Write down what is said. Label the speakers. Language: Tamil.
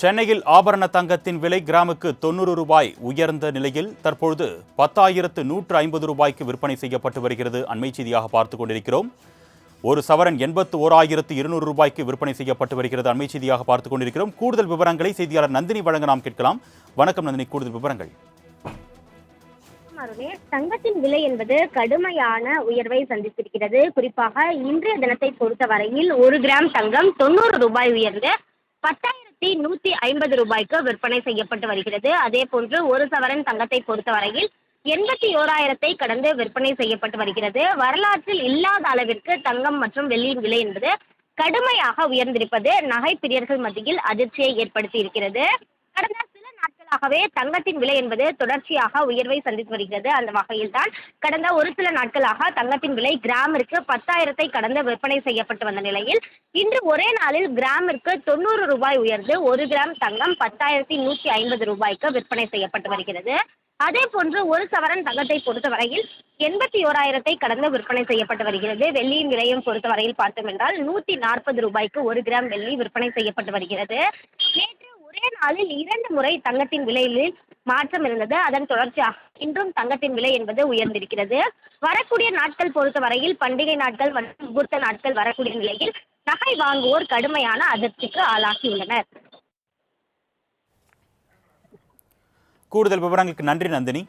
Speaker 1: சென்னையில் ஆபரண தங்கத்தின் விலை கிராமுக்கு தொண்ணூறு ரூபாய் உயர்ந்த நிலையில் தற்பொழுது பத்தாயிரத்து நூற்று ஐம்பது ரூபாய்க்கு விற்பனை செய்யப்பட்டு வருகிறது. அண்மை செய்தியாக பார்த்து கொண்டிருக்கிறோம். ஒரு சவரன் எண்பத்து ஓராயிரத்து இருநூறு ரூபாய்க்கு விற்பனை செய்யப்பட்டு வருகிறது. அண்மை செய்தியாக பார்த்துக் கொண்டிருக்கிறோம். கூடுதல் விவரங்களை செய்தியாளர் நந்தினி வழங்க நாம் கேட்கலாம். வணக்கம் நந்தினி கூடுதல் விவரங்கள்.
Speaker 2: தங்கத்தின் விலை என்பது கடுமையான உயர்வை சந்தித்திருக்கிறது. குறிப்பாக இன்றைய தினத்தை பொறுத்தவரையில் ஒரு கிராம் தங்கம் தொண்ணூறு ரூபாய் உயர்ந்து பத்தாயிரம் ஆயிரத்தி நூத்தி ஐம்பது ரூபாய்க்கு விற்பனை செய்யப்பட்டு வருகிறது. அதே போன்று ஒரு சவரன் தங்கத்தை பொறுத்தவரையில் எண்பத்தி ஓராயிரத்தை கடந்து விற்பனை செய்யப்பட்டு வருகிறது. வரலாற்றில் இல்லாத அளவிற்கு தங்கம் மற்றும் வெள்ளியின் விலை என்பது கடுமையாக உயர்ந்திருப்பது நகை பிரியர்கள் மத்தியில் அதிர்ச்சியை ஏற்படுத்தி இருக்கிறது. ஆகவே தங்கத்தின் விலை என்பது தொடர்ச்சியாக உயர்வை சந்தித்து வருகிறது. அந்த வகையில் தான் கடந்த ஒரு சில நாட்களாக தங்கத்தின் விலை கிராமிற்கு பத்தாயிரத்தை கடந்து விற்பனை செய்யப்பட்டு வந்த நிலையில் இன்று ஒரே நாளில் கிராமிற்கு தொண்ணூறு ரூபாய் உயர்ந்து ஒரு கிராம் தங்கம் பத்தாயிரத்தி நூற்றி ஐம்பது ரூபாய்க்கு விற்பனை செய்யப்பட்டு வருகிறது. அதே போன்று ஒரு சவரன் தங்கத்தை பொறுத்தவரையில் எண்பத்தி ஓராயிரத்தை கடந்து விற்பனை செய்யப்பட்டு வருகிறது. வெள்ளியின் விலையும் பொறுத்தவரையில் பார்த்தோம் என்றால் நூற்றி நாற்பது ரூபாய்க்கு ஒரு கிராம் வெள்ளி விற்பனை செய்யப்பட்டு வருகிறது. ஒரே நாளில் இரண்டு முறை தங்கத்தின் விலையில் மாற்றம் இருந்தது. அதன் தொடர்ச்சியாக இன்றும் தங்கத்தின் விலை என்பது உயர்ந்திருக்கிறது. வரக்கூடிய நாட்கள் பொறுத்தவரையில் பண்டிகை நாட்கள் மற்றும் முகூர்த்த நாட்கள் வரக்கூடிய நிலையில் நகை வாங்குவோர் கடுமையான அதிர்ச்சிக்கு ஆளாகியுள்ளனர்
Speaker 1: கூடுதல் விவரங்களுக்கு நன்றி நந்தினி.